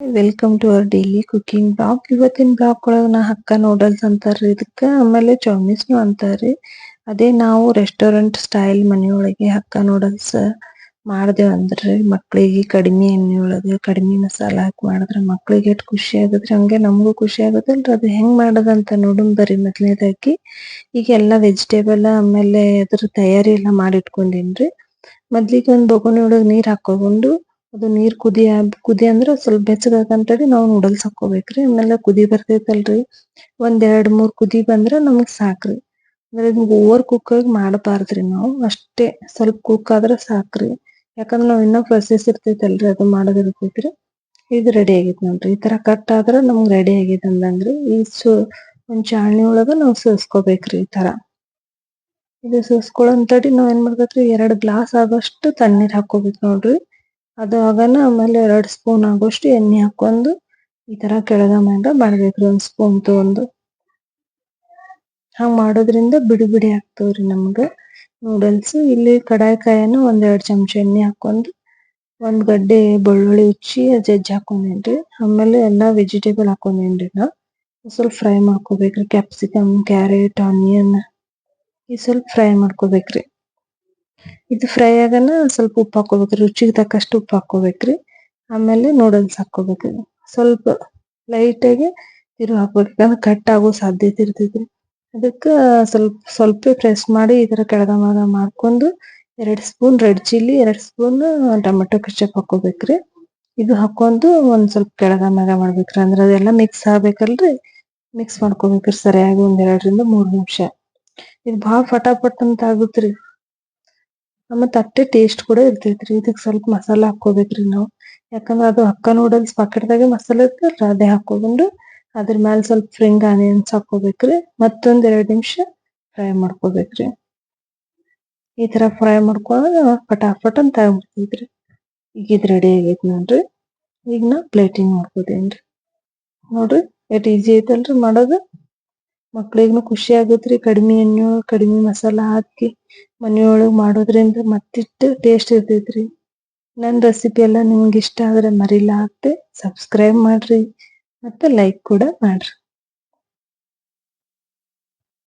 Welcome to our daily cooking blog ಇವತ್ತಿನ blog ಒಳಗ ನಾ ಹಕ್ಕ ನೂಡಲ್ಸ್ ಅಂತಾರ್ರಿ ಇದಕ್ಕ. ಆಮೇಲೆ ಚೌಮೀಸ್ನು ಅಂತಾರ್ರಿ. ಅದೇ ನಾವು ರೆಸ್ಟೋರೆಂಟ್ ಸ್ಟೈಲ್ ಮನೆಯೊಳಗೆ ಹಕ್ಕ ನೂಡಲ್ಸ್ ಮಾಡ್ದೇವ್ ಅಂದ್ರೆ. ಮಕ್ಕಳಿಗೆ ಕಡಿಮೆ ಎಣ್ಣೆಯೊಳಗೆ ಕಡಿಮೆ ಮಸಾಲಾ ಹಾಕಿ ಮಾಡಿದ್ರ ಮಕ್ಕಳಿಗೆ ಎಷ್ಟು ಖುಷಿ ಆಗತ್ರಿ ಹಂಗೆ ನಮಗೂ ಖುಷಿ ಆಗುತ್ತಲ್ರಿ. ಅದು ಹೆಂಗ್ ಮಾಡೋದಂತ ನೋಡುನ್ ಬರ್ರಿ ಮೊದಲನೇದಾಗಿ ಈಗ ಎಲ್ಲಾ ವೆಜಿಟೇಬಲ್ ಆಮೇಲೆ ಅದ್ರ ತಯಾರಿ ಎಲ್ಲ ಮಾಡಿ ಇಟ್ಕೊಂಡೇನ್ರಿ ಮೊದ್ಲಿಗೆ ಒಂದ್ ಬೊಗುಣಿ ಒಳಗ್ ನೀರ್ ಹಾಕೊಂಡು ಅದು ನೀರ್ ಕುದಿ ಕುದಿ ಅಂದ್ರ ಸ್ವಲ್ಪ ಬೆಚ್ಚಗಾಕಂತೇಳಿ ನಾವು ನೂಡಲ್ಸ್ ಹಾಕೋಬೇಕ್ರಿ ಆಮೇಲೆ ಕುದಿ ಬರ್ತೈತಲ್ರಿ. ಒಂದ್ ಎರಡ್ ಮೂರ್ ಕುದಿ ಬಂದ್ರ ನಮಗ್ ಸಾಕ್ರಿ. ಅಂದ್ರೆ ಓವರ್ ಕುಕ್ ಆಗಿ ಮಾಡಬಾರ್ದ್ರಿ ನಾವು. ಅಷ್ಟೇ ಸ್ವಲ್ಪ ಕುಕ್ ಆದ್ರ ಸಾಕ್ರಿ. ಯಾಕಂದ್ರ ನಾವ್ ಇನ್ನ ಪ್ರೊಸೆಸ್ ಇರ್ತೈತಲ್ರಿ ಅದು ಮಾಡೋದ್ ಇರ್ತೈತ್ರಿ ಇದು ರೆಡಿ ಆಗೈತ್ ನೋಡ್ರಿ. ಈ ತರ ಕಟ್ ಆದ್ರ ನಮ್ಗ್ ರೆಡಿ ಆಗೈತ್ ಅಂದಂಗ್ರಿ. ಈ ಸು, ಒಂದ್ ಚಾಳ್ನಿ ಒಳಗ ನಾವ್ ಸೋಸ್ಕೋಬೇಕ್ರಿ ಈ ತರ. ಇದು ಸೋಸ್ಕೊಳ್ಳೋನ್ ತಡಿ ನಾವ್ ಏನ್ ಮಾಡ್ಬೇಕ್ರಿ? ಎರಡ್ ಗ್ಲಾಸ್ ಆಗೋಷ್ಟು ತಣ್ಣೀರ್ ಹಾಕೋಬೇಕ್ ನೋಡ್ರಿ. ಅದು ಆಗನ ಆಮೇಲೆ ಎರಡ್ ಸ್ಪೂನ್ ಆಗೋಷ್ಟು ಎಣ್ಣೆ ಹಾಕೊಂಡು ಈ ತರ ಕೆಳಗ ಮ್ಯಾಗ ಮಾಡ್ಬೇಕ್ರಿ ಒಂದ್ ಸ್ಪೂನ್ ತಗೊಂಡು. ಹಂಗ್ ಮಾಡೋದ್ರಿಂದ ಬಿಡಿ ಬಿಡಿ ಆಗ್ತಾವ್ರಿ ನಮ್ಗ ನೂಡಲ್ಸ್ ಇಲ್ಲಿ ಕಡಾಯಿ ಒಂದೆರಡು ಒಂದ್ ಚಮಚ ಎಣ್ಣೆ ಹಾಕೊಂಡು ಒಂದ್ ಗಡ್ಡೆ ಬೆಳ್ಳುಳ್ಳಿ ಹೆಚ್ಚಿ ಜಜ್ಜಿ ಹಾಕೊಂಡೇನ್ರಿ. ಆಮೇಲೆ ಎಲ್ಲಾ ವೆಜಿಟೇಬಲ್ ಹಾಕೊಂಡೇನ್ರಿ ನಾ ಸ್ವಲ್ಪ ಫ್ರೈ ಮಾಡ್ಕೋಬೇಕ್ರಿ. ಕ್ಯಾಪ್ಸಿಕಮ್ ಕ್ಯಾರೆಟ್ ಆನಿಯನ್ ಈ ಸ್ವಲ್ಪ ಫ್ರೈ ಮಾಡ್ಕೋಬೇಕ್ರಿ. ಇದು ಫ್ರೈ ಆಗನ ಸ್ವಲ್ಪ ಉಪ್ಪು ಹಾಕೋಬೇಕ್ರಿ ರುಚಿಗೆ ತಕ್ಕಷ್ಟು ಉಪ್ಪು ಹಾಕೋಬೇಕ್ರಿ ಆಮೇಲೆ ನೂಡಲ್ಸ್ ಹಾಕೋಬೇಕ್ರಿ ಸ್ವಲ್ಪ ಲೈಟ್ ಆಗಿ ತಿರುವಿ ಹಾಕ್ಬೇಕ್ರಿ ಕಟ್ ಆಗೋ ಸಾಧ್ಯತೆ ಇರ್ತೈತ್ರಿ. ಅದಕ್ಕ ಸ್ವಲ್ಪ ಸ್ವಲ್ಪ ಪ್ರೆಸ್ ಮಾಡಿ ಈ ತರ ಕೆಳಗ ಮ್ಯಾಗ ಮಾಡ್ಕೊಂಡು ಎರಡ್ ಸ್ಪೂನ್ ರೆಡ್ ಚಿಲ್ಲಿ ಎರಡ್ ಸ್ಪೂನ್ ಟೊಮೆಟೊ ಕೆಚಪ್ ಹಾಕೋಬೇಕ್ರಿ ಇದು ಹಾಕೊಂಡು ಒಂದ್ ಸ್ವಲ್ಪ ಕೆಳಗ ಮ್ಯಾಗ ಮಾಡ್ಬೇಕ್ರಿ. ಅಂದ್ರ ಅದೆಲ್ಲ ಮಿಕ್ಸ್ ಆಗ್ಬೇಕಲ್ರಿ. ಮಿಕ್ಸ್ ಮಾಡ್ಕೋಬೇಕ್ರಿ ಸರಿಯಾಗಿ ಒಂದ್ ಎರಡರಿಂದ ಮೂರ್ ನಿಮಿಷ. ಇದು ಭಾಳ ಫಟಾಫಟ್ ಅಂತ ಆಗುತ್ರಿ. ಮತ್ತ್ ತಟ್ಟೆ ಟೇಸ್ಟ್ ಕೂಡ ಇರ್ತೈತ್ರಿ. ಇದಕ್ ಸ್ವಲ್ಪ ಮಸಾಲಾ ಹಾಕೋಬೇಕ್ರಿ ನಾವು. ಯಾಕಂದ್ರ ಅದು ಅಕ್ಕ ನೂಡಲ್ಸ್ ಪಾಕೆಟ್ ದಾಗೆ ಮಸಾಲಾ ಇರ್ತೈತಲ್ರಿ ಅದೇ ಹಾಕ್ಕೊಂಡು ಅದ್ರ ಮ್ಯಾಲ ಸ್ವಲ್ಪ ಸ್ಪ್ರಿಂಗ್ ಆನಿಯನ್ಸ್ ಹಾಕೋಬೇಕ್ರಿ ಮತ್ತೊಂದ್ ಎರಡ್ ನಿಮಿಷ ಫ್ರೈ ಮಾಡ್ಕೋಬೇಕ್ರಿ. ಈ ತರ ಫ್ರೈ ಮಾಡ್ಕೊಂಡ್ರ ಫಟಾಫಟ್ ಅಂತ ಆಗ್ಬಿಡ್ತೈತ್ರಿ. ಈಗ ಇದ್ ರೆಡಿ ಆಗೈತ್ ನೋಡ್ರಿ. ಈಗ ನಾ ಪ್ಲೇಟಿಂಗ್ ಮಾಡ್ಕೋತೇನ್ರಿ. ನೋಡ್ರಿ, ಎಷ್ಟ್ ಈಜಿ ಐತಲ್ರಿ ಮಾಡೋದು. ಮಕ್ಳಿಗ್ನು ಖುಷಿ ಆಗತ್ರಿ ಕಡಿಮೆ ಎಣ್ಣೆ, ಕಡಿಮೆ ಮಸಾಲಾ ಹಾಕಿ ಮನೆಯೊಳಗೆ ಮಾಡೋದ್ರಿಂದ ಮತ್ತಿಷ್ಟು ಟೇಸ್ಟ್ ಇರ್ತೈತ್ರಿ ನನ್ನ ರೆಸಿಪಿ ಎಲ್ಲ ನಿಮ್ಗೆ ಇಷ್ಟ ಆದ್ರೆ ಮರಿಲಾರ್ದೆ ಸಬ್ಸ್ಕ್ರೈಬ್ ಮಾಡ್ರಿ. ಮತ್ತೆ ಲೈಕ್ ಕೂಡ ಮಾಡ್ರಿ.